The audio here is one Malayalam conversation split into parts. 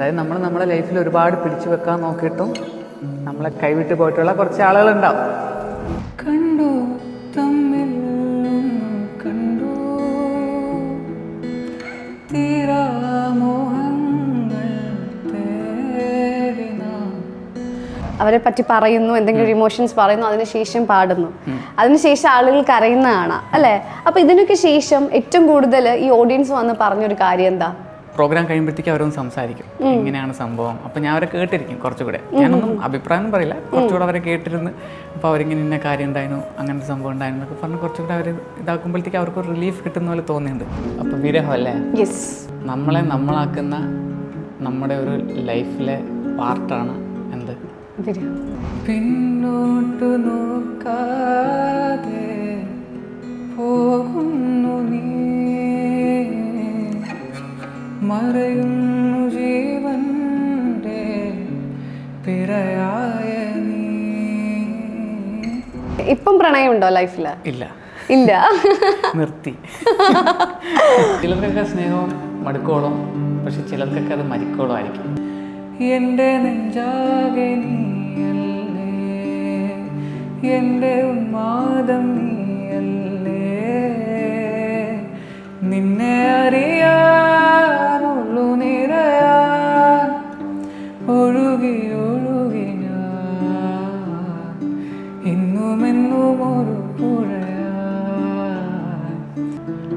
അതായത് നമ്മൾ നമ്മുടെ ലൈഫിൽ ഒരുപാട് പിടിച്ചു വെക്കാൻ നോക്കിയിട്ടും നമ്മളെ കൈവിട്ട് പോയിട്ടുള്ള കുറച്ച് ആളുകളുണ്ടാവും. കണ്ടു? തമ്മിൽ കണ്ടു? അവരെ പറ്റി പറയുന്നു എന്തെങ്കിലും ഇമോഷൻസ് പറയുന്നു അതിനുശേഷം പാടുന്നു. അതിനുശേഷം ആളുകൾ കരയുന്ന കാണാം അല്ലേ? അപ്പൊ ഇതിനൊക്കെ ശേഷം ഏറ്റവും കൂടുതൽ ഈ ഓഡിയൻസ് വന്ന് പറഞ്ഞൊരു കാര്യം എന്താ? പ്രോഗ്രാം കഴിയുമ്പോഴത്തേക്ക് അവരൊന്ന് സംസാരിക്കും. ഇങ്ങനെയാണ് സംഭവം. അപ്പൊ ഞാൻ അവരെ കേട്ടിരിക്കും കുറച്ചുകൂടെ. ഞാനൊന്നും അഭിപ്രായം ഒന്നും പറയില്ല കുറച്ചുകൂടെ അവരെ കേട്ടിരുന്ന് അപ്പോൾ അവരിങ്ങനെ ഇന്ന കാര്യം ഉണ്ടായിരുന്നു അങ്ങനത്തെ സംഭവം ഉണ്ടായിരുന്നു എന്നൊക്കെ പറഞ്ഞ് കുറച്ചുകൂടെ അവർ ഇതാക്കുമ്പോഴത്തേക്ക് അവർക്ക് ഒരു റിലീഫ് കിട്ടുന്ന പോലെ തോന്നിയിട്ടുണ്ട്. അപ്പോൾ വിരഹം അല്ലേ യെസ് നമ്മളെ നമ്മളാക്കുന്ന നമ്മുടെ ഒരു ലൈഫിലെ പാർട്ടാണ് എന്ത്? പിന്നോട്ടു നോക്കാതെ പോകുന്നു പ്രണയമുണ്ടോ ലൈഫിൽ? ഇല്ല. ഇല്ല. നിർത്തി. ചിലർക്കൊക്കെ സ്നേഹവും മടുക്കോളും പക്ഷെ ചിലർക്കൊക്കെ അത് മരിക്കോളും ആയിരിക്കും. എന്റെ നെഞ്ചാകെ നീയല്ലേ? എന്റെ ഉന്മാദം നീയല്ലേ? നിന്നെ അറിയാനുള്ളു നിറയാൻ ഒഴുകി ഒരു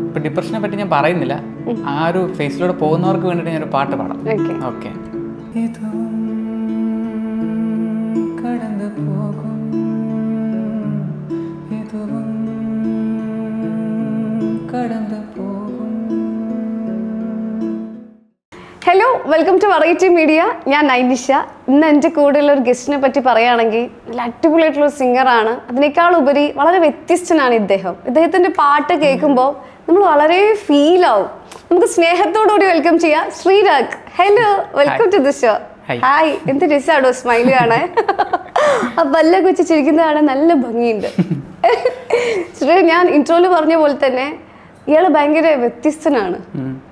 ഇപ്പൊ ഡിപ്രഷനെ പറ്റി ഞാൻ പറയുന്നില്ല. ആ ഒരു ഫേസിലൂടെ പോകുന്നവർക്ക് വേണ്ടിയിട്ട് ഞാൻ ഒരു പാട്ട് പാടാം. ഓക്കെ. കടന്നു പോകും. കടന്നു വെറൈറ്റി മീഡിയ ഞാൻ നൈനിഷ. ഇന്ന് എന്റെ കൂടെയുള്ള ഒരു ഗസ്റ്റിനെ പറ്റി പറയുകയാണെങ്കിൽ നല്ല അടിപൊളിയായിട്ടുള്ള ഒരു സിംഗറാണ് അതിനേക്കാൾ ഉപരി വളരെ വ്യത്യസ്തനാണ് ഇദ്ദേഹം. ഇദ്ദേഹത്തിന്റെ പാട്ട് കേൾക്കുമ്പോൾ നമ്മൾ വളരെ ഫീൽ ആവും. നമുക്ക് സ്നേഹത്തോടുകൂടി വെൽക്കം ചെയ്യാം Sreerag. Hello welcome to the show. Hi എന്ത് രസമാണോ സ്മൈൽ കാണാൻ. ആ പല്ല വെച്ച് ചിരിക്കുന്ന കാണാൻ നല്ല ഭംഗിയുണ്ട്. ശ്രീ ഞാൻ ഇൻട്രോയിൽ പറഞ്ഞ പോലെ തന്നെ ഇയാൾ ഭയങ്കര വ്യത്യസ്തനാണ്.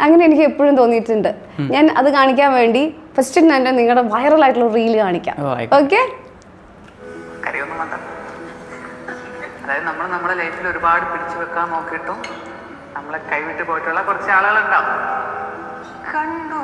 അങ്ങനെ എനിക്ക് എപ്പോഴും തോന്നിയിട്ടുണ്ട്. ഞാൻ അത് കാണിക്കാൻ വേണ്ടി ഫസ്റ്റ് ഞാൻ നിങ്ങളുടെ വൈറൽ ആയിട്ടുള്ള റീൽ കാണിക്കാം. ഓക്കെ വേണ്ട. അതായത് നമ്മൾ നമ്മുടെ ലൈഫിൽ ഒരുപാട് പിടിച്ചു വെക്കാൻ നോക്കിയിട്ടും നമ്മളെ കൈവിട്ട് പോയിട്ടുള്ള കുറച്ച് ആളുകളുണ്ടാവും. കണ്ടു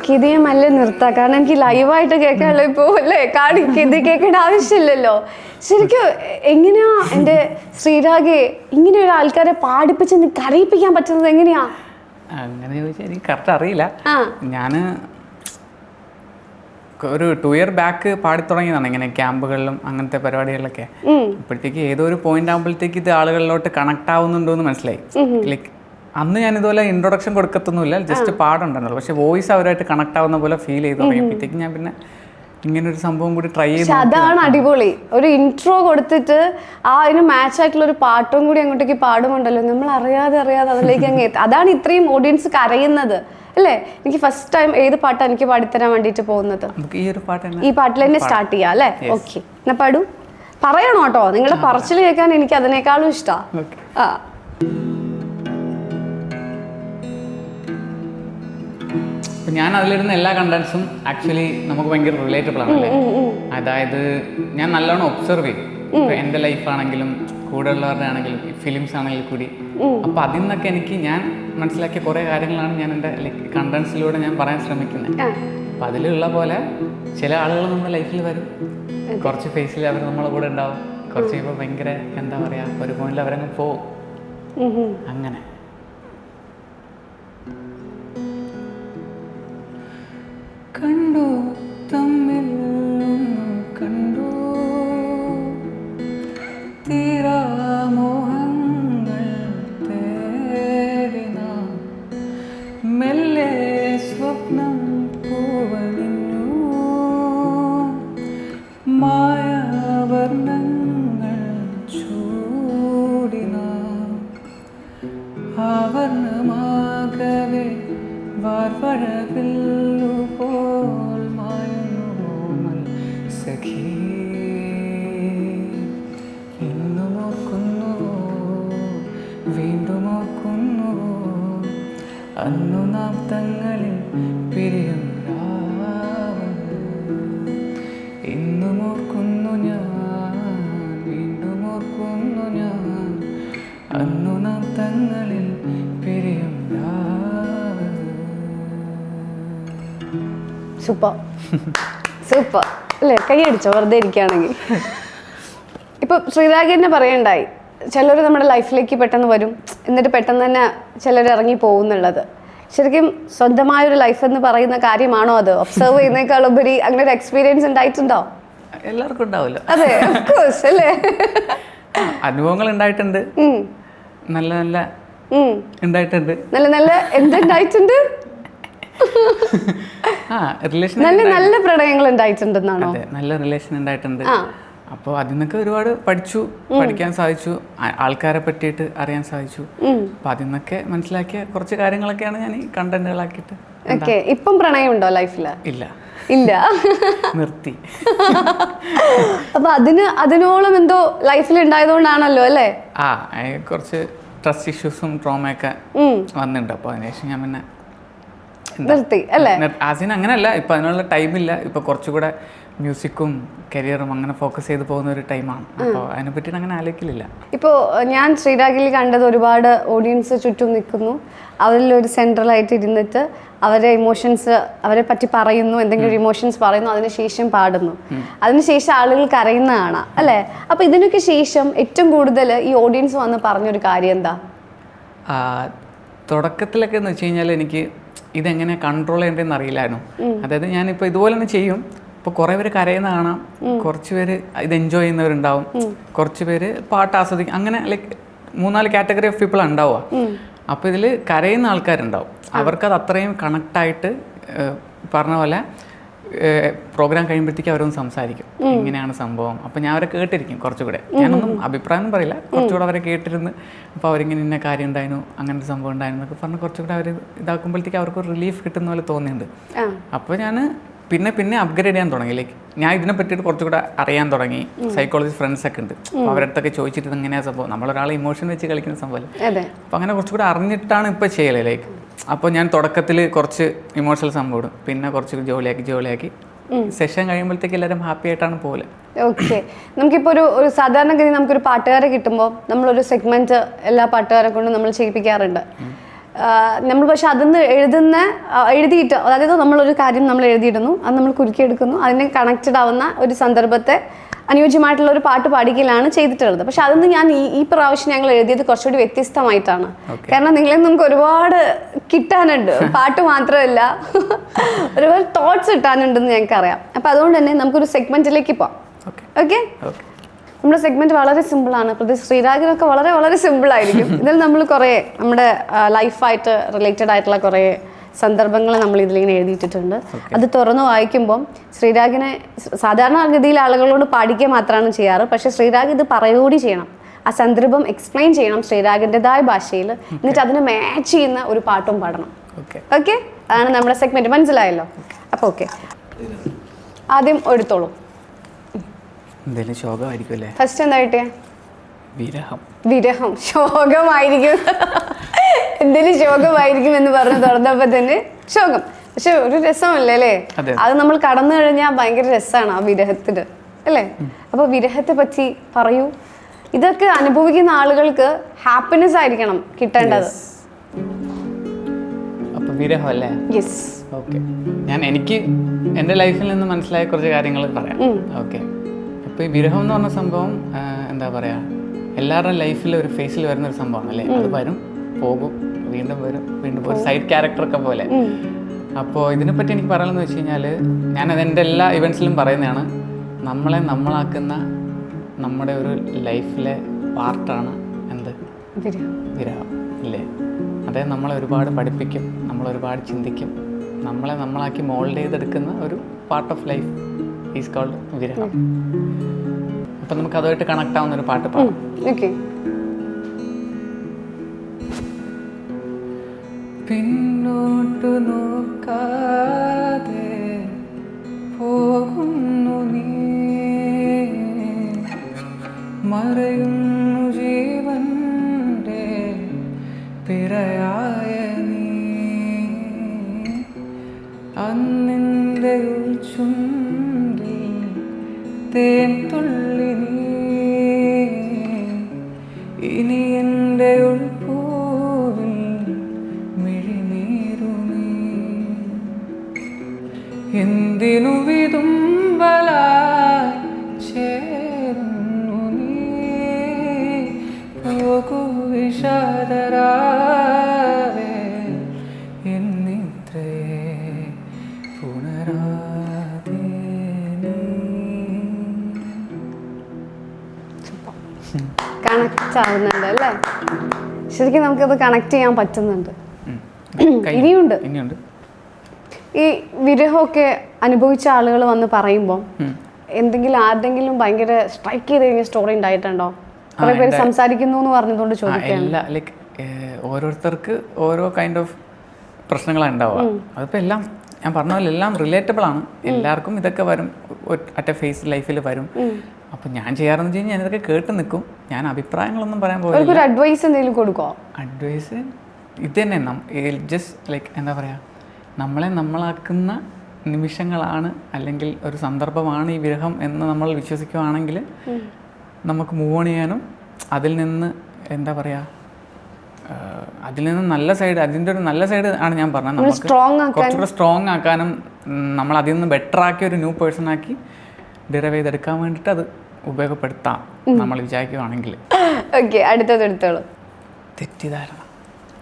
ഓക്കെ ഇത് ഞാൻ നല്ല നിർത്താം? കാരണം എനിക്ക് ലൈവായിട്ട് കേൾക്കാനുള്ള ഇപ്പോൾ അല്ലേ? കാണി ഇത് കേൾക്കേണ്ട ആവശ്യമില്ലല്ലോ. ശരിക്കും എങ്ങനെയാ എന്റെ ശ്രീരാഗെ ഇങ്ങനെ ഒരു ആൾക്കാരെ പാടിപ്പിച്ച് കരയിപ്പിക്കാൻ പറ്റുന്നത് എങ്ങനെയാ? അങ്ങനെ ചോദിച്ചാൽ എനിക്ക് കറക്റ്റ് അറിയില്ല. ഞാൻ ഒരു ടു ഇയർ ബാക്ക് പാടി തുടങ്ങിയതാണ് ഇങ്ങനെ ക്യാമ്പുകളിലും അങ്ങനത്തെ പരിപാടികളിലൊക്കെ. അപ്പോഴത്തേക്ക് ഏതോ ഒരു പോയിന്റ് ആകുമ്പോഴത്തേക്ക് ഇത് ആളുകളിലോട്ട് കണക്ട് ആവുന്നുണ്ടോ എന്ന് മനസ്സിലായി ലൈക്ക് അന്ന് ഞാൻ ഇതുപോലെ ഇൻട്രൊഡക്ഷൻ കൊടുക്കത്തൊന്നുമില്ല ജസ്റ്റ് പാടുണ്ടല്ലോ പക്ഷെ വോയിസ് അവരായിട്ട് കണക്ട് ആവുന്ന പോലെ ഫീൽ ചെയ്ത് തുടങ്ങിയപ്പോഴത്തേക്ക് ഞാൻ പിന്നെ ഇങ്ങനെ ഒരു സംഭവം കൂടി ട്രൈ ചെയ്ത് അതാണ് അടിപൊളി. ഒരു ഇൻട്രോ കൊടുത്തിട്ട് ആ അതിന് മാച്ച് ആയിട്ടുള്ള ഒരു പാട്ടും കൂടി അങ്ങോട്ടേക്ക് പാടുമുണ്ടല്ലോ നമ്മൾ അറിയാതെ അറിയാതെ അതിലേക്ക് അങ്ങ് എത്തും. അതാണ് ഇത്രയും ഓഡിയൻസ് കരയുന്നത്. അല്ലേ? എനിക്ക് ഫസ്റ്റ് ടൈം ഏത് പാട്ടാണ് എനിക്ക് പാടിത്തരാൻ വേണ്ടിട്ട് പോകുന്നത്? ഈ ഒരു പാട്ട് ഈ പാട്ടിൽ തന്നെ സ്റ്റാർട്ട് ചെയ്യാം അല്ലേ? ഓക്കെ എന്നാ പാടൂ. പറയണോ കേട്ടോ? നിങ്ങളുടെ പറച്ചിൽ കേൾക്കാൻ എനിക്ക് അതിനേക്കാളും ഇഷ്ടമാണ് ആ. അപ്പം ഞാൻ അതിലിരുന്ന എല്ലാ കണ്ടൻസും ആക്ച്വലി നമുക്ക് ഭയങ്കര റിലേറ്റബിൾ ആണല്ലേ? അതായത് ഞാൻ നല്ലോണം ഒബ്സർവ് ചെയ്യും. എന്റെ എന്റെ ലൈഫാണെങ്കിലും കൂടെ ഉള്ളവരുടെ ആണെങ്കിലും ഫിലിംസ് ആണെങ്കിലും കൂടി. അപ്പൊ അതിൽ നിന്നൊക്കെ എനിക്ക് ഞാൻ മനസ്സിലാക്കിയ കുറേ കാര്യങ്ങളാണ് ഞാൻ എന്റെ ലൈക്ക് കണ്ടൻസിലൂടെ ഞാൻ പറയാൻ ശ്രമിക്കുന്നത്. അപ്പൊ അതിലുള്ള പോലെ ചില ആളുകൾ നമ്മുടെ ലൈഫിൽ വരും. കുറച്ച് ഫേസിൽ അവർ നമ്മളെ കൂടെ ഉണ്ടാവും. കുറച്ച് കഴിയുമ്പോൾ ഭയങ്കര എന്താ പറയുക ഒരു പോയിന്റിൽ അവരങ്ങ് പോവും. അങ്ങനെ. അന്നു നാം തങ്ങളിൽ പിരിയും. ഇന്നും ഓർക്കുന്നു ഞാൻ വീണ്ടും ഓർക്കുന്നു ഞാൻ. അന്നു നാം തങ്ങളിൽ പിരിയും. സൂപ്പർ. സൂപ്പർ. അല്ലേ? കൈയടിച്ചോ? വെറുതെ ഇരിക്കുകയാണെങ്കിൽ. ഇപ്പൊ ശ്രീരാഗിനെ പറയണ്ടായി. ചിലർ നമ്മുടെ ലൈഫിലേക്ക് പെട്ടെന്ന് വരും. എന്നിട്ട് പെട്ടെന്ന് തന്നെ ചിലർ ഇറങ്ങി പോകുന്നുള്ളത് ശരിക്കും സ്വന്തമായ ഒരു ലൈഫ് എന്ന് പറയുന്ന കാര്യമാണോ അത്? ഒബ്സർവ് ചെയ്യുന്നേക്കാൾ ഉപരി അങ്ങനെ ഒരു എക്സ്പീരിയൻസ് ഉണ്ടായിട്ടുണ്ടോ? എല്ലാവർക്കും ഉണ്ടാവുമല്ലോ. അതെ കോഴ്സ് അല്ലേ? അനുഭവങ്ങൾ ഉണ്ടായിട്ടുണ്ട്. നല്ല നല്ല ഉണ്ടായിട്ടുണ്ട്. നല്ല നല്ല എന്തുണ്ടായിട്ടുണ്ട് നല്ല നല്ല പ്രണയങ്ങൾ ഉണ്ടായിട്ടുണ്ടെന്നാണോ? നല്ല റിലേഷൻ ഉണ്ടായിട്ടുണ്ട്. അപ്പോൾ അതിൽ നിന്നൊക്കെ ഒരുപാട് പഠിച്ചു പഠിക്കാൻ സാധിച്ചു. ആൾക്കാരെ പറ്റിയിട്ട് അറിയാൻ സാധിച്ചു. അപ്പോൾ അതിൽ നിന്നൊക്കെ മനസ്സിലാക്കിയ കുറച്ച് കാര്യങ്ങളൊക്കെയാണ് ഞാൻ ഈ കണ്ടന്റുകളാക്കിയിട്ട് ഓക്കെ ഇപ്പം പ്രണയമുണ്ടോ ലൈഫിൽ? ഇല്ല. ഇല്ല. നിർത്തി. അപ്പൊ അതിന് അതിനോളം എന്തോ ലൈഫിൽ ഉണ്ടായതുകൊണ്ടാണല്ലോ അല്ലേ? ആ കുറച്ച് ട്രസ്റ്റ് ഇഷ്യൂസും ട്രോമയൊക്കെ. വന്നിട്ടുണ്ട്. അപ്പോൾ അതിനുശേഷം ഞാൻ പിന്നെ നിർത്തി അല്ലേ? ആസിന് അങ്ങനെയല്ല ഇപ്പൊ അതിനുള്ള ടൈമില്ല ഇപ്പൊ കുറച്ചുകൂടെ മ്യൂസിക്കും കരിയറും അങ്ങനെ ഫോക്കസ് ചെയ്ത് പോകുന്ന ഒരു ടൈമാണ് അപ്പോൾ അതിനെ പറ്റി അങ്ങനെ ആലോചിക്കില്ല ഇപ്പോൾ ഞാൻ ശ്രീരാഗിൽ കണ്ടത് ഒരുപാട് ഓഡിയൻസ് ചുറ്റും നിൽക്കുന്നു. അവരിൽ ഒരു സെൻട്രലായിട്ട് ഇരുന്നിട്ട് അവരെ ഇമോഷൻസ് അവരെ പറ്റി പറയുന്നു എന്തെങ്കിലും ഇമോഷൻസ് പറയുന്നു അതിനുശേഷം പാടുന്നു. അതിനുശേഷം ആളുകൾ കരയുന്ന കാണാം അല്ലേ? അപ്പോൾ ഇതിനൊക്കെ ശേഷം ഏറ്റവും കൂടുതൽ ഈ ഓഡിയൻസ് വന്ന് പറഞ്ഞൊരു കാര്യം എന്താ? തുടക്കത്തിലൊക്കെ എന്ന് വെച്ച് കഴിഞ്ഞാൽ എനിക്ക് ഇതെങ്ങനെ കൺട്രോൾ ചെയ്യേണ്ടതെന്ന് അറിയില്ലായിരുന്നു. അതായത് ഞാനിപ്പോൾ ഇതുപോലെ തന്നെ ചെയ്യും. ഇപ്പോൾ കുറേ പേര് കരയുന്ന കാണാം കുറച്ച് പേര് ഇത് എൻജോയ് ചെയ്യുന്നവരുണ്ടാവും. കുറച്ച് പേര് പാട്ട് ആസ്വദിക്കും അങ്ങനെ ലൈക്ക് മൂന്നാൽ കാറ്റഗറി ഓഫ് പീപ്പിൾ ഉണ്ടാവുക. അപ്പോൾ ഇതിൽ കരയുന്ന ആൾക്കാരുണ്ടാവും. അവർക്കത് അത്രയും കണക്റ്റായിട്ട് പറഞ്ഞ പോലെ പ്രോഗ്രാം കഴിയുമ്പോഴത്തേക്ക് അവരൊന്ന് സംസാരിക്കും. ഇങ്ങനെയാണ് സംഭവം. അപ്പോൾ ഞാൻ അവരെ കേട്ടിരിക്കും കുറച്ചുകൂടെ. ഞാനൊന്നും അഭിപ്രായം ഒന്നും പറയില്ല കുറച്ചുകൂടെ അവരെ കേട്ടിരുന്ന് അപ്പോൾ അവരിങ്ങനെ ഇന്ന കാര്യം ഉണ്ടായിരുന്നു അങ്ങനെ ഒരു സംഭവം ഉണ്ടായിരുന്നു എന്നൊക്കെ പറഞ്ഞ് കുറച്ചുകൂടെ അവർ ഇതാക്കുമ്പോഴത്തേക്ക് അവർക്ക് റിലീഫ് കിട്ടുന്ന പോലെ തോന്നിയിട്ടുണ്ട്. അപ്പൊ അപ്പോൾ ഞാൻ പിന്നെ പിന്നെ അപ്ഗ്രേഡ് ചെയ്യാൻ തുടങ്ങി. ലൈക്ക് ഞാൻ ഇതിനെ പറ്റിയിട്ട് കുറച്ചുകൂടെ അറിയാൻ തുടങ്ങി. സൈക്കോളജി ഫ്രണ്ട്സ് ഒക്കെ ഉണ്ട്. അപ്പോൾ അവരടുത്തൊക്കെ ചോദിച്ചിട്ട് ഇതെങ്ങനെയാ സംഭവം? നമ്മളൊരാളെ ഇമോഷൻ വെച്ച് കളിക്കുന്ന സംഭവം അപ്പോൾ അങ്ങനെ കുറച്ചുകൂടെ അറിഞ്ഞിട്ടാണ് ഇപ്പോൾ ചെയ്യലേ. ലൈക്ക് അപ്പോൾ ഞാൻ തുടക്കത്തിൽ കുറച്ച് ഇമോഷണൽ സംഭവം ഇടും. പിന്നെ കുറച്ച് ജോലിയാക്കി ജോലിയാക്കി. സെഷൻ കഴിയുമ്പോഴത്തേക്ക് എല്ലാവരും ഹാപ്പി ആയിട്ടാണ് പോലെ ഓക്കെ നമുക്കിപ്പോൾ ഒരു ഒരു സാധാരണഗതി നമുക്കൊരു പാട്ടുകാരെ കിട്ടുമ്പോൾ നമ്മളൊരു സെഗ്മെന്റ് എല്ലാ പാട്ടുകാരെ കൊണ്ടും നമ്മൾ ചെയ്യിപ്പിക്കാറുണ്ട്. നമ്മൾ പക്ഷെ അതിന്ന് എഴുതുന്ന എഴുതിയിട്ട് അതായത് നമ്മളൊരു കാര്യം നമ്മൾ എഴുതിയിടുന്നു അത് നമ്മൾ കുരുക്കിയെടുക്കുന്നു അതിനെ കണക്റ്റഡ് ആവുന്ന ഒരു സന്ദർഭത്തെ അനുയോജ്യമായിട്ടുള്ള ഒരു പാട്ട് പാടിക്കലാണ് ചെയ്തിട്ടുള്ളത്. പക്ഷെ അതിന്ന് ഞാൻ ഈ ഈ പ്രാവശ്യം ഞങ്ങൾ എഴുതിയത് കുറച്ചുകൂടി വ്യത്യസ്തമായിട്ടാണ്. കാരണം നിങ്ങളിൽ നിന്ന് നമുക്ക് ഒരുപാട് കിട്ടാനുണ്ട്. പാട്ട് മാത്രമല്ല ഒരുപാട് തോട്ട്സ് കിട്ടാനുണ്ടെന്ന് ഞങ്ങൾക്ക് അറിയാം അപ്പം അതുകൊണ്ട് തന്നെ നമുക്കൊരു സെഗ്മെന്റിലേക്ക് പോവാം. ഓക്കെ നമ്മുടെ സെഗ്മെന്റ് വളരെ സിമ്പിൾ ആണ്. പ്രതി ശ്രീരാഗിനൊക്കെ വളരെ വളരെ സിമ്പിൾ ആയിരിക്കും. ഇതിൽ നമ്മൾ കുറേ നമ്മുടെ ലൈഫായിട്ട് റിലേറ്റഡ് ആയിട്ടുള്ള കുറേ സന്ദർഭങ്ങൾ നമ്മൾ ഇതിലിങ്ങനെ എഴുതിയിട്ടിട്ടുണ്ട്. അത് തുറന്നു വായിക്കുമ്പം ശ്രീരാഗിനെ സാധാരണഗതിയിൽ സാധാരണ ഗതിയിൽ ആളുകളോട് പാടിക്കുക മാത്രമാണ് ചെയ്യാറ്. പക്ഷേ ശ്രീരാഗ് ഇത് പറയുകൂടി ചെയ്യണം. ആ സന്ദർഭം എക്സ്പ്ലെയിൻ ചെയ്യണം ശ്രീരാഗിന്റെതായ ഭാഷയിൽ. എന്നിട്ട് അതിനെ മാച്ച് ചെയ്യുന്ന ഒരു പാട്ടും പാടണം. ഓക്കെ ഓക്കെ അതാണ് നമ്മുടെ സെഗ്മെന്റ് മനസ്സിലായല്ലോ? അപ്പോൾ ഓക്കെ ആദ്യം എടുത്തോളൂ. എന്തെങ്കിലും ശോകമായിരിക്കും അല്ലേ ഫസ്റ്റ് എന്താ കിട്ടിയേ വിരഹം. വിരഹം. ശോകമായിരിക്കും. എന്തെങ്കിലും ശോകമായിരിക്കും എന്ന് പറഞ്ഞ് തുറന്നപ്പോ തന്നെ ശോകം. പക്ഷെ ഒരു രസമല്ലേ അല്ലേ? അത് നമ്മൾ കടന്നു കഴിഞ്ഞാൽ ഭയങ്കര രസമാണ് ആ വിരഹത്തിന് അല്ലേ? അപ്പൊ വിരഹത്തെ പറ്റി പറയൂ. ഇതൊക്കെ അനുഭവിക്കുന്ന ആളുകൾക്ക് ഹാപ്പിനെസ് ആയിരിക്കണം കിട്ടേണ്ടത്. വിരഹം അല്ലേ യെസ് ഓക്കെ ഞാൻ എനിക്ക് എന്റെ ലൈഫിൽ നിന്ന് മനസ്സിലായ കുറച്ച് കാര്യങ്ങൾ പറയാം. ഓക്കെ അപ്പോൾ ഈ വിരഹം എന്ന് പറഞ്ഞ സംഭവം എന്താ പറയുക എല്ലാവരുടെ ലൈഫിൽ ഒരു ഫേസിൽ വരുന്ന ഒരു സംഭവമാണ് അല്ലേ? അത് വരും പോകും വീണ്ടും വരും വീണ്ടും പോകും സൈഡ് ക്യാരക്ടറൊക്കെ പോലെ. അപ്പോൾ ഇതിനെപ്പറ്റി എനിക്ക് പറയാമെന്ന് വെച്ച് കഴിഞ്ഞാൽ ഞാനത് എന്റെ എല്ലാ ഇവൻസിലും പറയുന്നതാണ് നമ്മളെ നമ്മളാക്കുന്ന നമ്മുടെ ഒരു ലൈഫിലെ പാർട്ടാണ് എന്ത്? വിരഹം. ഇല്ലേ അതായത് നമ്മളെ ഒരുപാട് പഠിപ്പിക്കും നമ്മളൊരുപാട് ചിന്തിക്കും നമ്മളെ നമ്മളാക്കി മോൾഡ് ചെയ്തെടുക്കുന്ന ഒരു part of life is called വിരഹം അപ്പം നമുക്ക് അതുമായിട്ട് കണക്ട് ആവുന്ന ഒരു പാട്ട് പാടാം. ഓക്കെ പിന്നോട്ടു നോക്കാതെ പോകുന്നു നീ. മറയുന്നു ജീവന്റെ പിറയായ നീ. അന്നിന്റെ തേൻ തുള്ളി ഇനി എന്റെ ഉൾപ്പൂവിൽ മിഴിനീരുമേ. എന്തിനു ആവുന്നുണ്ട് അല്ലേ ശരിക്കും നമുക്കത് കണക്ട് ചെയ്യാൻ പറ്റുന്നുണ്ട്. ഇനിയുണ്ട്. ഇനിയുണ്ട്. ഈ വിരഹമൊക്കെ അനുഭവിച്ച ആളുകൾ വന്ന് പറയുമ്പോൾ എന്തെങ്കിലും ആരുടെങ്കിലും ഭയങ്കര സ്ട്രൈക്ക് ചെയ്ത് കഴിഞ്ഞ സ്റ്റോറി ഉണ്ടായിട്ടുണ്ടോ? കുറെ പേര് സംസാരിക്കുന്നു എന്ന് പറഞ്ഞതുകൊണ്ട് ചോദിക്കാം ലൈക്ക് ഓരോരുത്തർക്ക് ഓരോ കൈൻഡ് ഓഫ് പ്രശ്നങ്ങളാണ് ഉണ്ടാവുക. അതിപ്പോൾ എല്ലാം ഞാൻ പറഞ്ഞ പോലെ എല്ലാം റിലേറ്റബിൾ ആണ്. എല്ലാവർക്കും ഇതൊക്കെ വരും. അറ്റ് എ ഫേസ് ലൈഫിൽ വരും. അപ്പം ഞാൻ ചെയ്യാറെന്ന് വെച്ച് കഴിഞ്ഞാൽ ഞാനിതൊക്കെ കേട്ട് നിൽക്കും ഞാൻ അഭിപ്രായങ്ങളൊന്നും പറയാൻ പോകില്ല ഒരു അഡ്വൈസ് എന്തെങ്കിലും കൊടുക്കോ അഡ്വൈസ് ഇത് തന്നെ ജസ്റ്റ് ലൈക്ക് എന്താ പറയുക നമ്മളെ നമ്മളാക്കുന്ന നിമിഷങ്ങളാണ് അല്ലെങ്കിൽ ഒരു സന്ദർഭമാണ് ഈ വിരഹം എന്ന് നമ്മൾ വിശ്വസിക്കുകയാണെങ്കിൽ നമുക്ക് മൂവ് ഓൺ ചെയ്യാനും അതിൽ നിന്ന് എന്താ പറയുക അതിൽ നിന്ന് നല്ല സൈഡ് അതിന്റെ ഒരു നല്ല സൈഡ് ആണ് ഞാൻ പറഞ്ഞത്. നമുക്ക് കുറച്ചുകൂടെ സ്ട്രോങ് ആക്കാനും നമ്മൾ അതിൽ നിന്ന് ബെറ്റർ ആക്കി ഒരു ന്യൂ പേഴ്സൺ ആക്കി ഡിറൈവ് ചെയ്തെടുക്കാൻ വേണ്ടിയിട്ട് അത് ഉപയോഗപ്പെടുത്താം നമ്മൾ വിചാരിക്കുകയാണെങ്കിൽ ഓക്കെ അടുത്തത് എടുത്തോളൂ. തെറ്റിദ്ധാരണ.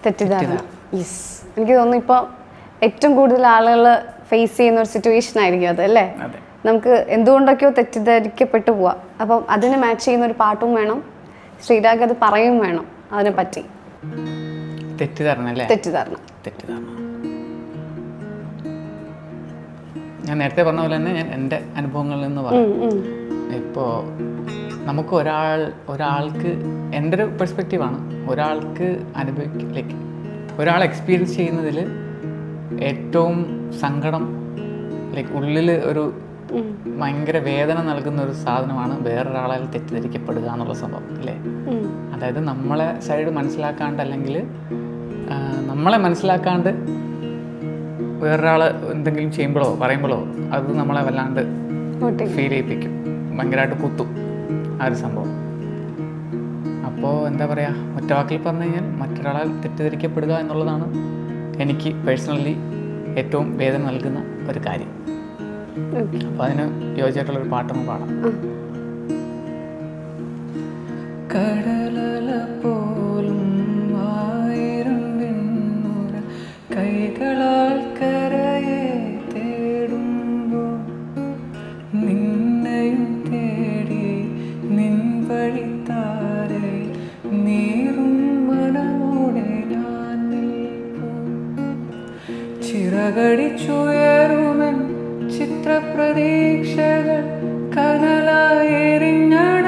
തെറ്റിദ്ധാരണ. യെസ് എനിക്ക് തോന്നുന്നു ഇപ്പോൾ ഏറ്റവും കൂടുതൽ ആളുകൾ ഫേസ് ചെയ്യുന്ന ഒരു സിറ്റുവേഷൻ ആയിരിക്കും അത് അല്ലേ? നമുക്ക് എന്തുകൊണ്ടൊക്കെയോ തെറ്റിദ്ധരിക്കപ്പെട്ടു പോവാം. അപ്പം അതിന് മാച്ച് ചെയ്യുന്ന ഒരു പാട്ടും വേണം. ശ്രീരാഗ് അത് പറയും വേണം അതിനെ പറ്റി. തെറ്റിദ്ധാരണ അല്ലേ? തെറ്റിദ്ധാരണ. തെറ്റിദ്ധാരണ. ഞാൻ നേരത്തെ പറഞ്ഞ പോലെ തന്നെ ഞാൻ എന്റെ അനുഭവങ്ങളിൽ നിന്ന് ഉം. ഇപ്പോൾ നമുക്ക് ഒരാൾ ഒരാൾക്ക് എന്റെ ഒരു പെർസ്പെക്റ്റീവാണ് ഒരാൾക്ക് അനുഭവിക്ക ലൈക്ക് ഒരാൾ എക്സ്പീരിയൻസ് ചെയ്യുന്നതിൽ ഏറ്റവും സങ്കടം ലൈക്ക് ഉള്ളിൽ ഒരു ഭയങ്കര വേദന നൽകുന്ന ഒരു സാധനമാണ് വേറൊരാളാൽ തെറ്റിദ്ധരിക്കപ്പെടുക എന്നുള്ള സംഭവം അല്ലേ? അതായത് നമ്മളെ സൈഡ് മനസ്സിലാക്കാണ്ട് അല്ലെങ്കിൽ നമ്മളെ മനസ്സിലാക്കാണ്ട് വേറൊരാൾ എന്തെങ്കിലും ചെയ്യുമ്പോഴോ പറയുമ്പോഴോ അത് നമ്മളെ വല്ലാണ്ട് ഫീൽ ചെയ്യിപ്പിക്കും. ഭയങ്കരമായിട്ട് കുത്തും ആ ഒരു സംഭവം അപ്പോൾ എന്താ പറയുക ഒറ്റ വാക്കിൽ പറഞ്ഞു കഴിഞ്ഞാൽ മറ്റൊരാളാൽ തെറ്റിദ്ധരിക്കപ്പെടുക എന്നുള്ളതാണ് എനിക്ക് പേഴ്സണലി ഏറ്റവും വേദന നൽകുന്ന ഒരു കാര്യം. അപ്പോൾ അതിന് യോജിച്ചിട്ടുള്ളൊരു പാട്ടൊന്ന് പാടാം. കടലല പോലും ആയിരം കൈകളാൽ ചിത്രപ്രതീക്ഷകൾ കനലായെറിഞ്ഞടങ്ങുന്നു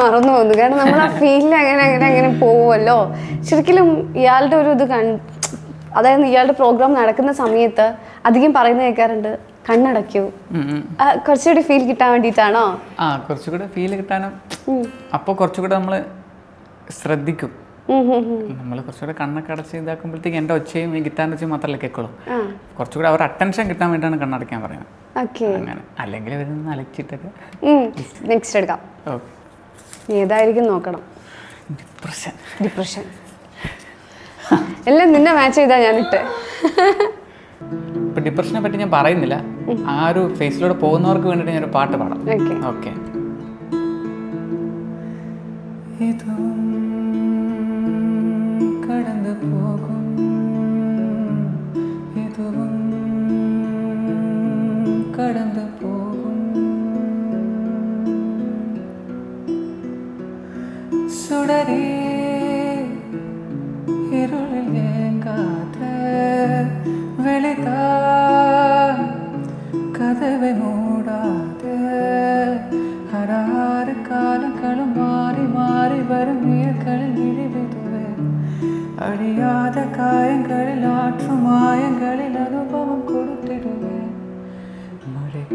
മറന്നു പോകുന്നു. കാരണം നമ്മൾ ആ ഫീലിൽ അങ്ങനെ അങ്ങനെ അങ്ങനെ പോവുമല്ലോ. ശരിക്കും ഇയാളുടെ ഒരു ഇത് കൺ അതായത് ഇയാളുടെ പ്രോഗ്രാം നടക്കുന്ന സമയത്ത് അധികം പറയുന്ന കേൾക്കാറുണ്ട് കണ്ണടയ്ക്കൂ. കുറച്ചുകൂടി ഫീൽ കിട്ടാൻ വേണ്ടിയിട്ടാണോ? ആ കുറച്ചുകൂടെ ഫീൽ കിട്ടാനും അപ്പോൾ കുറച്ചുകൂടെ നമ്മൾ ശ്രദ്ധിക്കും. നമ്മൾ കുറച്ചുകൂടെ കണ്ണൊക്കെ അടച്ച് ഇതാക്കുമ്പോഴത്തേക്ക് എന്റെ ഒച്ചയും ഈ ഗിറ്റാറിന്റെ ഒച്ചയും മാത്രമല്ല കേൾക്കുള്ളൂ. കുറച്ചുകൂടെ അവർ അറ്റൻഷൻ കിട്ടാൻ വേണ്ടിയിട്ടാണ് കണ്ണടയ്ക്കാൻ പറയുന്നത്. അങ്ങനെ. അല്ലെങ്കിൽ അലച്ചിട്ടൊക്കെ നെക്സ്റ്റ് എടുക്കാം. ഓക്കെ ഏതായിരിക്കും നോക്കണം. ഡിപ്രഷൻ ഡിപ്രഷൻ എല്ലാം നിന്നെ മാച്ച് ചെയ്താ ഞാൻ ഇട്ട് ഇപ്പം ഡിപ്രഷനെ പറ്റി ഞാൻ പറയുന്നില്ല. ആ ഒരു ഫേസിലൂടെ പോകുന്നവർക്ക് വേണ്ടിയിട്ട് ഞാനൊരു പാട്ട് പാടാം. ഓക്കെ. ഓക്കെ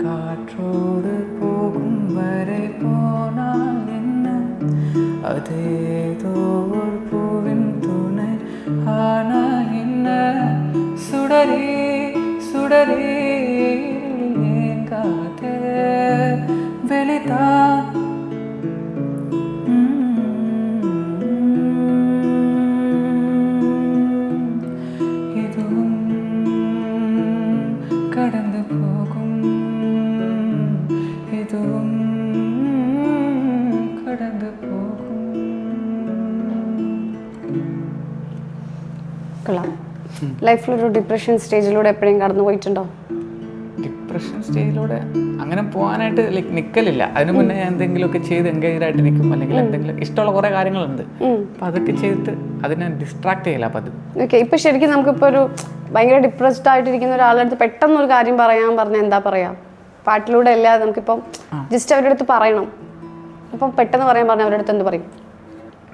காற்றோடு போகும் வரை போனால் என்ன? அதேதோ ஒரு பூவின் துணை. ஆனால் என்ன? சுடரே சுடரே. ലൈഫിലൊരു ഡിപ്രഷൻ സ്റ്റേജിലൂടെ എപ്പോഴും കടന്നു പോയിട്ടുണ്ടോ? ഡിപ്രഷൻ സ്റ്റേജിലൂടെ അങ്ങനെ പോകാനായിട്ട് ലൈക്ക് നിൽക്കലില്ല അതിനു മുന്നേ ഞാൻ എന്തെങ്കിലുമൊക്കെ ചെയ്ത് എൻഗേജ് ആയിട്ട് നിൽക്കും. അല്ലെങ്കിൽ എന്തെങ്കിലും ഇഷ്ടമുള്ള കുറേ കാര്യങ്ങളുണ്ട്. അപ്പം അതൊക്കെ ചെയ്തിട്ട് അതിനെ ഡിസ്ട്രാക്ട് ചെയ്യില്ല അപ്പം അത്. ഓക്കെ ഇപ്പൊ ശരിക്കും നമുക്കിപ്പോ ഒരു ഭയങ്കര ഡിപ്രസ്ഡ് ആയിട്ടിരിക്കുന്ന ഒരാളുടെ അടുത്ത് പെട്ടെന്ന് ഒരു കാര്യം പറയാൻ പറഞ്ഞാൽ എന്താ പറയാ? പാട്ടിലൂടെ അല്ലാതെ നമുക്കിപ്പം ജസ്റ്റ് അവരുടെ അടുത്ത് പറയണം. അപ്പം പെട്ടെന്ന് പറയാൻ പറഞ്ഞാൽ അവരുടെ അടുത്ത് എന്ത് പറയും?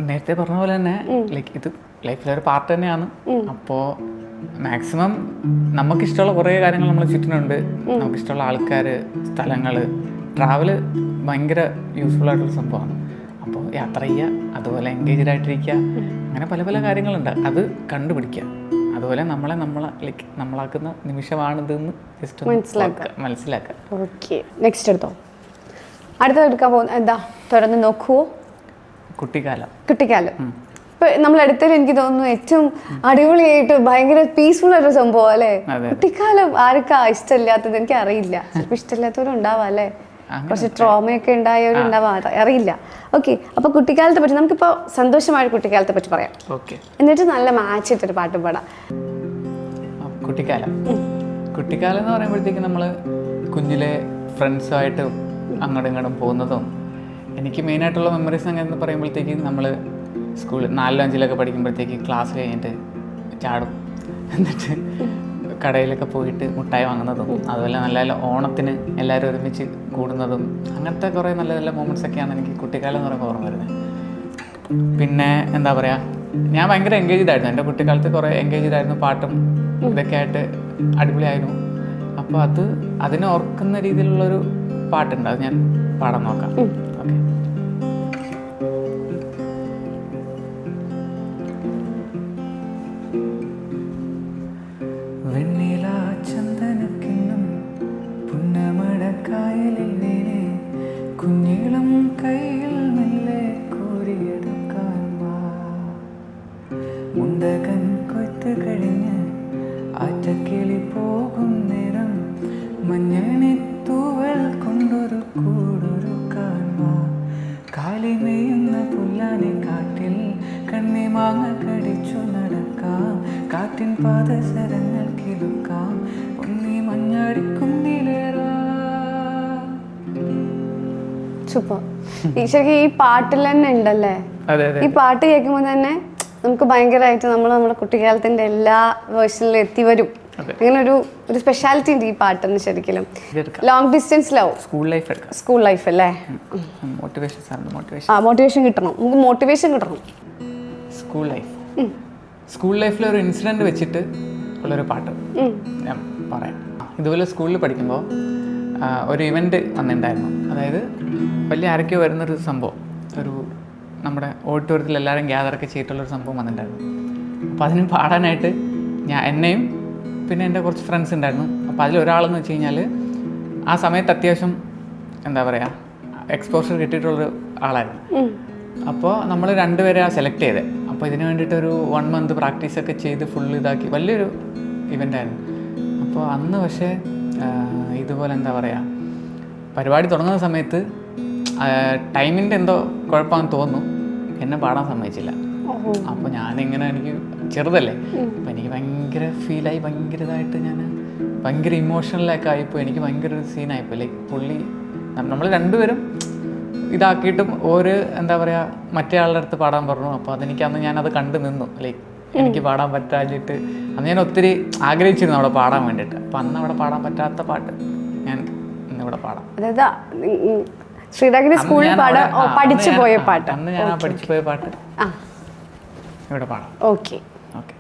നേരത്തെ പറഞ്ഞ പോലെ തന്നെ ലൈക്ക് ഇത് ലൈഫിലെ ഒരു പാർട്ട് തന്നെയാണ്. അപ്പോൾ മാക്സിമം നമുക്കിഷ്ടമുള്ള കുറേ കാര്യങ്ങൾ നമ്മളെ ചുറ്റിനുണ്ട്. നമുക്കിഷ്ടമുള്ള ആൾക്കാർ സ്ഥലങ്ങൾ ട്രാവൽ ഭയങ്കര യൂസ്ഫുൾ ആയിട്ടുള്ള സംഭവമാണ്. അപ്പോൾ യാത്ര ചെയ്യുക അതുപോലെ എൻഗേജ്ഡ് ആയിട്ടിരിക്കുക അങ്ങനെ പല പല കാര്യങ്ങളുണ്ട്. അത് കണ്ടുപിടിക്കുക. അതുപോലെ നമ്മളെ നമ്മളെ ലൈക്ക് നമ്മളാക്കുന്ന നിമിഷമാണിതെന്ന് ജസ്റ്റ് മനസ്സിലാക്കുക. മനസ്സിലാക്കുക ഓക്കെ നെക്സ്റ്റ് എടുത്തോ? അടുത്തത് എടുക്കാൻ പോകുന്ന എന്താ? തുറന്ന് നോക്കുവോ? കുട്ടിക്കാലം. കുട്ടിക്കാലം. ഇപ്പൊ നമ്മൾ എടുത്തതിൽ എനിക്ക് തോന്നുന്നു ഏറ്റവും അടിപൊളിയായിട്ട് ഭയങ്കര പീസ്ഫുൾ ആയിട്ടൊരു സംഭവം അല്ലേ? കുട്ടിക്കാലം ആർക്കാ ഇഷ്ടമില്ലാത്തത്? എനിക്ക് അറിയില്ല ചിലപ്പോൾ ഇഷ്ടമില്ലാത്തവരും ഉണ്ടാവാം അല്ലേ കുറച്ച് ട്രോമയൊക്കെ ഉണ്ടായവരും ഉണ്ടാവാം അറിയില്ല. ഓക്കെ അപ്പൊ കുട്ടിക്കാലത്തെ പറ്റി നമുക്കിപ്പോ സന്തോഷമായ കുട്ടിക്കാലത്തെ പറ്റി പറയാം. എന്നിട്ട് നല്ല മാച്ച് ഇട്ടൊരു പാട്ട് പാടാം. കുട്ടിക്കാലം. കുട്ടിക്കാലം എന്ന് പറയുമ്പോഴത്തേക്ക് നമ്മൾ കുഞ്ഞിലെ ഫ്രണ്ട്സുമായിട്ട് അങ്ങോട്ടും ഇങ്ങോട്ടും പോകുന്നതും എനിക്ക് മെയിനായിട്ടുള്ള മെമ്മറീസ് അങ്ങനെ പറയുമ്പോഴത്തേക്ക് നമ്മൾ സ്കൂളിൽ നാലിലും അഞ്ചിലൊക്കെ പഠിക്കുമ്പോഴത്തേക്ക് ക്ലാസ് കഴിഞ്ഞിട്ട് ചാടും. എന്നിട്ട് കടയിലൊക്കെ പോയിട്ട് മുട്ടായി വാങ്ങുന്നതും അതുപോലെ നല്ല നല്ല ഓണത്തിന് എല്ലാവരും ഒരുമിച്ച് കൂടുന്നതും അങ്ങനത്തെ കുറേ നല്ല നല്ല മൊമെന്റ്സ് ഒക്കെയാണ് എനിക്ക് കുട്ടിക്കാലം എന്ന് പറയുമ്പോൾ ഓർമ്മ വരുന്നത്. പിന്നെ എന്താ പറയുക ഞാൻ ഭയങ്കര എൻഗേജ്ഡ് ആയിരുന്നു. എന്റെ കുട്ടിക്കാലത്ത് കുറേ എൻഗേജ്ഡ് ആയിരുന്നു പാട്ടും ഇതൊക്കെ ആയിട്ട് അടിപൊളിയായിരുന്നു. അപ്പോൾ അത് അതിനെ ഓർക്കുന്ന രീതിയിലുള്ളൊരു പാട്ടുണ്ട്. അത് ഞാൻ പാടാൻ നോക്കാം. ഓക്കെ. പുന്നമടക്കായലിൽ ശരിക്കും ഈ പാട്ടിൽ തന്നെ ഉണ്ടല്ലേ? ഈ പാട്ട് കേൾക്കുമ്പോൾ തന്നെ നമുക്ക് ഭയങ്കരമായിട്ട് നമ്മൾ നമ്മുടെ കുട്ടിക്കാലത്തിന്റെ എല്ലാ വേർഷനിലും എത്തി വരും. അതെ. അങ്ങനെ ഒരു ഒരു സ്പെഷ്യാലിറ്റി ഉണ്ട് ഈ പാട്ടെന്ന് ശരിക്കും long distance love school life school life അല്ലേ? മോട്ടിവേഷൻ ആ മോട്ടിവേഷൻ കിട്ടണം. നമുക്ക് മോട്ടിവേഷൻ കിട്ടണം. സ്കൂൾ ലൈഫ് സ്കൂൾ ലൈഫിൽ ഒരു ഇൻസിഡന്റ് വെച്ചിട്ട് ഉള്ളൊരു പാട്ട് ഞാൻ പറയാം. ഇതുപോലെ സ്കൂളിൽ പഠിക്കുമ്പോൾ ഒരു ഇവന്റ് വന്നിട്ടുണ്ടായിരുന്നു. അതായത് വലിയ ആരൊക്കെയോ വരുന്നൊരു സംഭവം. ഒരു നമ്മുടെ ഓഡിറ്റോറിയത്തിൽ എല്ലാവരും ഗ്യാതറൊക്കെ ചെയ്തിട്ടുള്ളൊരു സംഭവം വന്നിട്ടുണ്ടായിരുന്നു. അപ്പോൾ അതിന് പാടാനായിട്ട് ഞാൻ എന്നെയും പിന്നെ എന്റെ കുറച്ച് ഫ്രണ്ട്സ് ഉണ്ടായിരുന്നു. അപ്പോൾ അതിലൊരാളെന്ന് വെച്ച് കഴിഞ്ഞാൽ ആ സമയത്ത് അത്യാവശ്യം എന്താ പറയുക എക്സ്പോഷർ കിട്ടിയിട്ടുള്ളൊരു ആളായിരുന്നു. അപ്പോൾ നമ്മൾ രണ്ടുപേരെ ആ സെലക്ട് ചെയ്തത് അപ്പോൾ ഇതിന് വേണ്ടിയിട്ടൊരു വൺ മന്ത് പ്രാക്ടീസൊക്കെ ചെയ്ത് ഫുൾ ഇതാക്കി. വലിയൊരു ഇവന്റ് ആയിരുന്നു. അപ്പോൾ അന്ന് പക്ഷേ ഇതുപോലെ എന്താ പറയുക പരിപാടി തുടങ്ങുന്ന സമയത്ത് ടൈമിന്റെ എന്തോ കുഴപ്പമാണെന്ന് തോന്നുന്നു. എന്നെ പാടാൻ സമ്മതിച്ചില്ല. അപ്പോൾ ഞാനിങ്ങനെ എനിക്ക് ചെറുതല്ലേ? അപ്പം എനിക്ക് ഭയങ്കര ഫീലായി ഭയങ്കര ഇതായിട്ട് ഞാൻ ഭയങ്കര ഇമോഷണലൊക്കെ ആയിപ്പോൾ എനിക്ക് ഭയങ്കര ഒരു സീനായിപ്പോൾ ലൈക്ക് പുള്ളി നമ്മൾ രണ്ടുപേരും ഇതാക്കിയിട്ടും ഒരു എന്താ പറയുക മറ്റേ ആളുടെ അടുത്ത് പാടാൻ പറഞ്ഞു. അപ്പോൾ അതെനിക്ക് അന്ന് ഞാനത് കണ്ടു നിന്നു. ലൈക്ക് എനിക്ക് പാടാൻ പറ്റാഞ്ഞിട്ട് അന്ന് ഞാൻ ഒത്തിരി ആഗ്രഹിച്ചിരുന്നു അവിടെ പാടാൻ വേണ്ടിയിട്ട്. അപ്പം അന്ന് അവിടെ പാടാൻ പറ്റാത്ത പാട്ട് ഞാൻ ഇന്നിവിടെ പാടാം. അതായത് ശ്രീരാഗിന്റെ സ്കൂളിൽ പാടാൻ പഠിച്ചു പോയ പാട്ട്. അന്ന് ഞാൻ ആ പഠിച്ചു പോയ പാട്ട് ആ. ഇവിടെ പാടാം. ഓക്കെ. ഓക്കെ.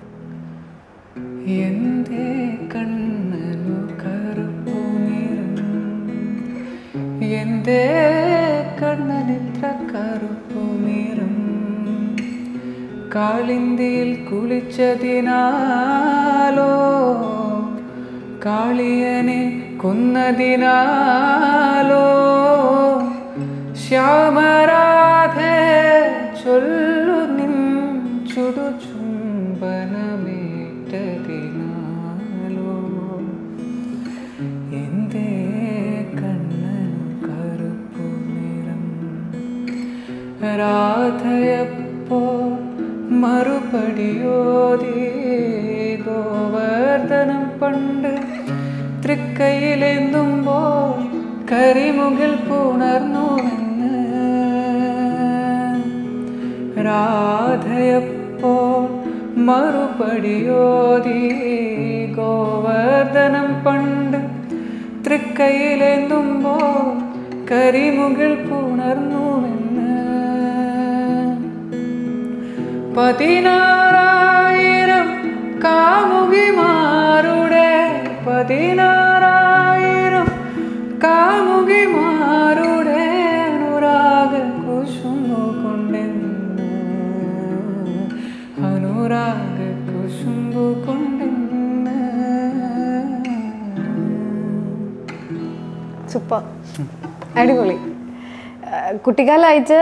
എന്റെ കണ്ണനു കറുപ്പു നിറം എന്റെ കണ്ണനിത്ര കറുപ്പു നിറം കാളിന്തിയിൽ കുളിച്ചതിനാലോ കാളിയനെ കൊന്നതിനാലോ? ശ്യാമരാധേ ചൊല്ലു നിൻ ചുടു ചുംബനമേറ്റതിനാലോ എന്തേ കണ്ണനു കറുപ്പു നിറം രാധയപ്പോ മറുപടിയോതി ഗോവർദ്ധനം പണ്ട് തൃക്കൈയിലെന്തുമ്പോൾ കരിമുകിൽ പുണർന്നുവെന്ന് രാധയപ്പോൾ മറുപടിയോതി ഗോവർദ്ധനം പണ്ട് തൃക്കൈയിലെന്തുമ്പോൾ കരിമുകിൽ പതിനാറായിരം കാമുകിമാരുടെ പതിനാറായിരം കാമുകിമാരുടെ അനുരാഗ കുശുമു കൊണ്ടെന്ന്. അനുരാഗ കുശുമ്പു കൊണ്ടെന്ന്. അടിപൊളി. കുട്ടിക്കാലായിട്ട് കുട്ടിക്കാലമായിട്ട്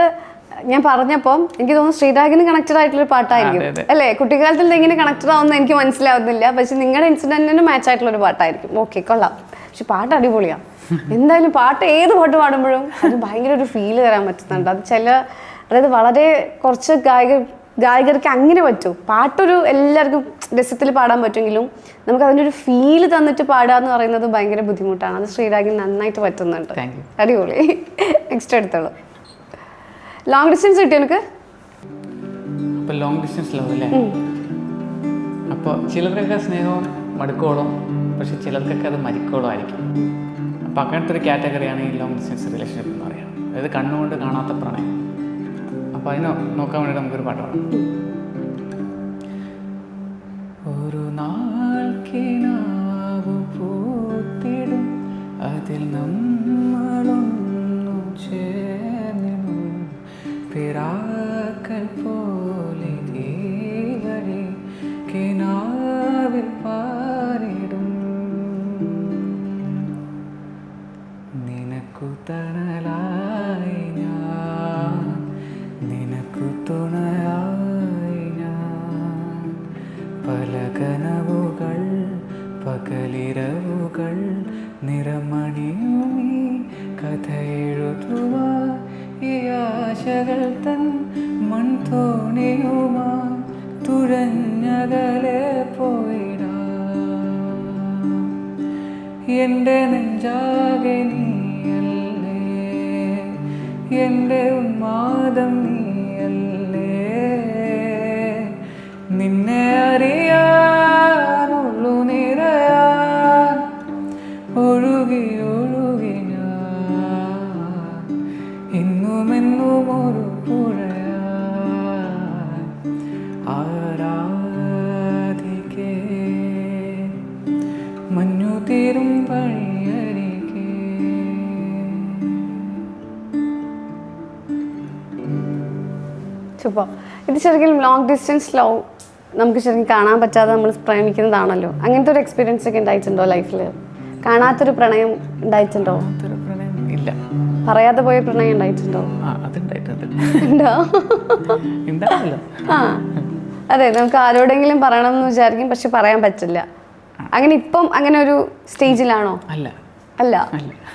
ഞാൻ പറഞ്ഞപ്പം എനിക്ക് തോന്നുന്നു ശ്രീരാഗിന് കണക്റ്റഡ് ആയിട്ടുള്ള പാട്ടായിരിക്കും. അല്ലേ? കുട്ടിക്കാലത്തിൽ എങ്ങനെ കണക്റ്റഡ് ആവുന്ന എനിക്ക് മനസ്സിലാവുന്നില്ല. പക്ഷെ നിങ്ങളുടെ ഇൻസിഡന്റിന് മാച്ച് ആയിട്ടുള്ള ഒരു പാട്ടായിരിക്കും. ഓക്കെ കൊള്ളാം. പക്ഷെ പാട്ട് അടിപൊളിയാണ് എന്തായാലും പാട്ട് ഏത് പാട്ട് പാടുമ്പോഴും അത് ഭയങ്കര ഒരു ഫീൽ തരാൻ പറ്റുന്നുണ്ട്. അത് ചില അതായത് വളരെ കുറച്ച് ഗായക ഗായകർക്ക് അങ്ങനെ പറ്റും. പാട്ടൊരു എല്ലാവർക്കും രസത്തിൽ പാടാൻ പറ്റുമെങ്കിലും നമുക്ക് അതിന്റെ ഒരു ഫീൽ തന്നിട്ട് പാടുക എന്ന് പറയുന്നത് ഭയങ്കര ബുദ്ധിമുട്ടാണ്. അത് ശ്രീരാഗിന് നന്നായിട്ട് പറ്റുന്നുണ്ട്. അടിപൊളി. നെക്സ്റ്റ് എടുത്തോളൂ. ലോങ് ഡിസ്റ്റൻസ് കിട്ടി എനിക്ക് അപ്പോൾ ലോങ് ഡിസ്റ്റൻസ് ലവ് അല്ലേ? അപ്പോൾ ചിലർക്കൊക്കെ സ്നേഹവും മടുക്കോളും പക്ഷെ ചിലർക്കൊക്കെ അത് മരിക്കോളും ആയിരിക്കും. അപ്പോൾ അങ്ങനത്തെ ഒരു കാറ്റഗറിയാണ് ഈ ലോങ് ഡിസ്റ്റൻസ് റിലേഷൻഷിപ്പ് എന്ന് പറയുക അതായത് കണ്ണുകൊണ്ട് കാണാത്ത പ്രണയം. അപ്പോൾ അതിന് നോക്കാൻ വേണ്ടി നമുക്കൊരു പാട്ട് പാടാം. ഒരു നാൾ കിനാവ് പൂത്തിടും അതിൽ നമ്മളൊന്നു Será? എന്റെ നെഞ്ചാകെ നീയല്ലേ? എന്റെ ഉന്മാദം നീയല്ലേ? നിന്നെ അറിയാനുള്ളു സൂപ്പർ ഇത് ശരിക്കും ലോങ് ഡിസ്റ്റൻസ് ലവ് നമുക്ക് ശരിക്കും കാണാൻ പറ്റാതെ നമ്മൾ പ്രേമിക്കുന്നതാണല്ലോ. അങ്ങനത്തെ ഒരു എക്സ്പീരിയൻസ് ഒക്കെ ഉണ്ടായിട്ടുണ്ടോ ലൈഫിൽ കാണാത്തൊരു പ്രണയം ഉണ്ടായിട്ടുണ്ടോ? ഇല്ല. പറയാതെ പോയ പ്രണയം ഉണ്ടായിട്ടുണ്ടോ? ആ അതെ നമുക്ക് ആരോടെങ്കിലും പറയണം എന്ന് വിചാരിക്കും പക്ഷെ പറയാൻ പറ്റില്ല. അങ്ങനെ ഇപ്പം അങ്ങനെ ഒരു സ്റ്റേജിലാണോ അല്ല. അല്ല.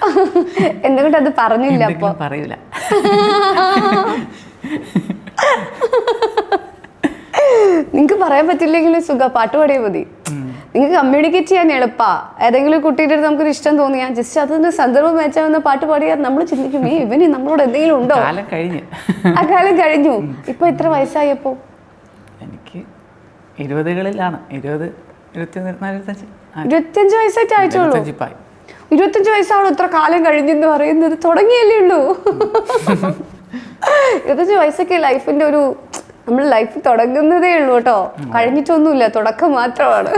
എന്തുകൊണ്ട് അത് പറഞ്ഞില്ല അപ്പൊ? പറയൂല. നിങ്ങൾക്ക് പറയാൻ പറ്റില്ലെങ്കിലും സുഖ. പാട്ട് പാടിയാൽ മതി. നിങ്ങൾക്ക് കമ്മ്യൂണിക്കേറ്റ് ചെയ്യാൻ എളുപ്പാ. ഏതെങ്കിലും കുട്ടിയുടെ അടുത്ത് നമുക്കൊരു ഇഷ്ടം തോന്നിയാൽ ജസ്റ്റ് അതിന്റെ സന്ദർഭം വെച്ചാൽ പാട്ട് പാടിയാൽ നമ്മൾ ചിന്തിക്കും ഏ ഇവന് നമ്മളോട് എന്തെങ്കിലും ഉണ്ടോ? കഴിഞ്ഞു. ആ കാലം കഴിഞ്ഞു. ഇപ്പൊ എത്ര വയസ്സായപ്പോ? എനിക്ക് ഇരുപതുകളിലാണ്. ഇരുപത് ഇരുപത്തിയഞ്ച് വയസ്സായിട്ട് ആയിട്ടുള്ളൂ. ഇരുപത്തിയഞ്ച് വയസ്സാണോ ഇത്ര കാലം കഴിഞ്ഞെന്ന് പറയുന്നത്. തുടങ്ങിയല്ലേ ഉള്ളൂ. ഇരുപത്തഞ്ച് വയസ്സൊക്കെ ലൈഫിന്റെ ഒരു നമ്മൾ ലൈഫ് തുടങ്ങുന്നതേ ഉള്ളൂ കേട്ടോ. കഴിഞ്ഞിട്ടൊന്നുമില്ല തുടക്കം മാത്രമാണ്.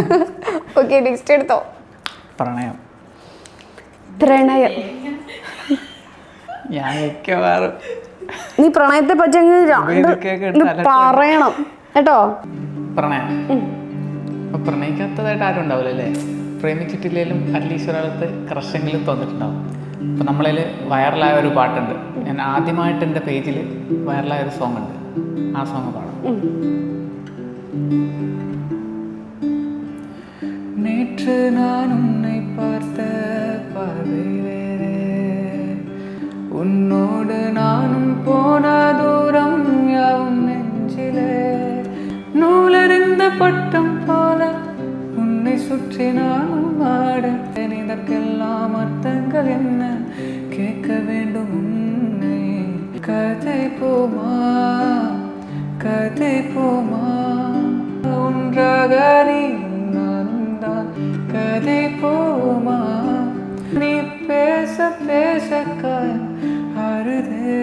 ഓക്കെ നെക്സ്റ്റ് എടുത്തോ? പ്രണയം. പ്രണയം. ഞാൻ മിക്കവാറും നീ പ്രണയത്തെ പറ്റി അങ്ങ് പറയണം കേട്ടോ? പ്രണയം. അപ്പൊ പ്രണയിക്കാത്തതായിട്ട് ആരും ഉണ്ടാവില്ല അല്ലേ? പ്രേമിച്ചിട്ടില്ലെങ്കിലും അറ്റ്ലീസ്റ്റ് ഒരാളത്ത് ക്രഷെങ്കിലും തോന്നിട്ടുണ്ടാവും. അപ്പോൾ നമ്മളിൽ വൈറലായ ഒരു പാട്ടുണ്ട്. ഞാൻ ആദ്യമായിട്ട് എൻ്റെ പേജിൽ വൈറലായ ഒരു സോങ് ഉണ്ട് ആ സോങ് പാടാം நேற்று நான் உன்னை பார்த்த பார்வை வேறே உன்னோடு நானும் போன தூரம் யாவும் நெஞ்சிலே நூலறிந்த பட்டம் போல உன்னை சுற்றி நானும் ஆடுறேன் இதற்கெல்லாம் அர்த்தங்கள் என்ன கேட்க வேண்டும் உன்னை கதை போமா கதை போமா ஒன்றாக நீ நானும் தான் கதை போமா நீ பேச பேச காயம் ஆறுதே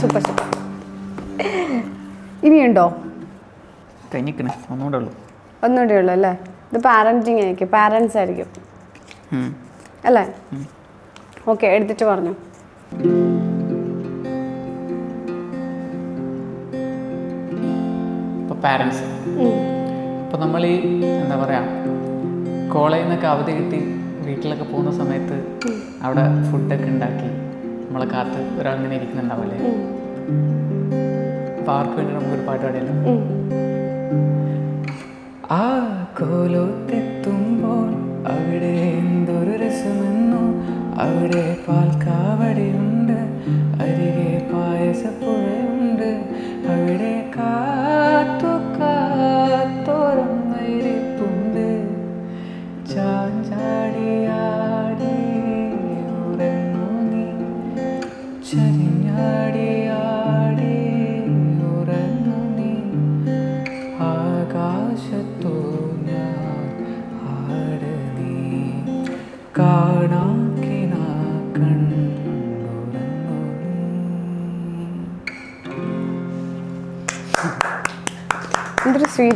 സൂപ്പർ സൂപ്പർ ഇനിയുണ്ടോ കഴിഞ്ഞിക്കണേ ഒന്നുകൂടെ ഉള്ളൂ ഒന്നുകൂടെ ഉള്ളു അല്ലേ ഇത് പാരന്റിങ് ആയിരിക്കും. പാരൻസ് ആയിരിക്കും. അല്ലേ? ഓക്കെ എടുത്തിട്ട് പറഞ്ഞു. പാരൻസ് ഇപ്പോൾ നമ്മൾ ഈ എന്താ പറയുക കോളേജിൽ നിന്നൊക്കെ അവധി കിട്ടി വീട്ടിലൊക്കെ പോകുന്ന സമയത്ത് അവിടെ ഫുഡൊക്കെ ഉണ്ടാക്കി നമ്മളെ കാത്ത് ഒരാൾ ഇങ്ങനെ ഇരിക്കുന്നുണ്ടാവില്ലേ അപ്പോൾ അവർക്ക് വേണ്ടി നമുക്കൊരു പാട്ട് പാടിയല്ലോ ആ കോലോത്തെത്തുമ്പോൾ അവിടെ എന്തൊരു രസമെന്നോ അവിടെ പാൽക്കാവടിയുണ്ട്.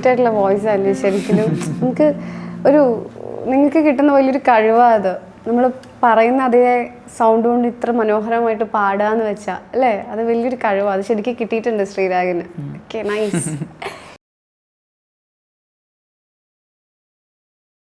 ആയിട്ടുള്ള വോയിസ് അല്ലേ ശരിക്കും നമുക്ക് ഒരു നിങ്ങൾക്ക് കിട്ടുന്ന വലിയൊരു കഴിവാണ് അത്. നമ്മൾ പറയുന്ന അതേ സൗണ്ട് കൊണ്ട് ഇത്ര മനോഹരമായിട്ട് പാടുക എന്ന് വെച്ചാൽ അല്ലേ? അത് വലിയൊരു കഴിവാണ് അത് ശരിക്കും കിട്ടിയിട്ടുണ്ട് ശ്രീരാഗിന്. Okay nice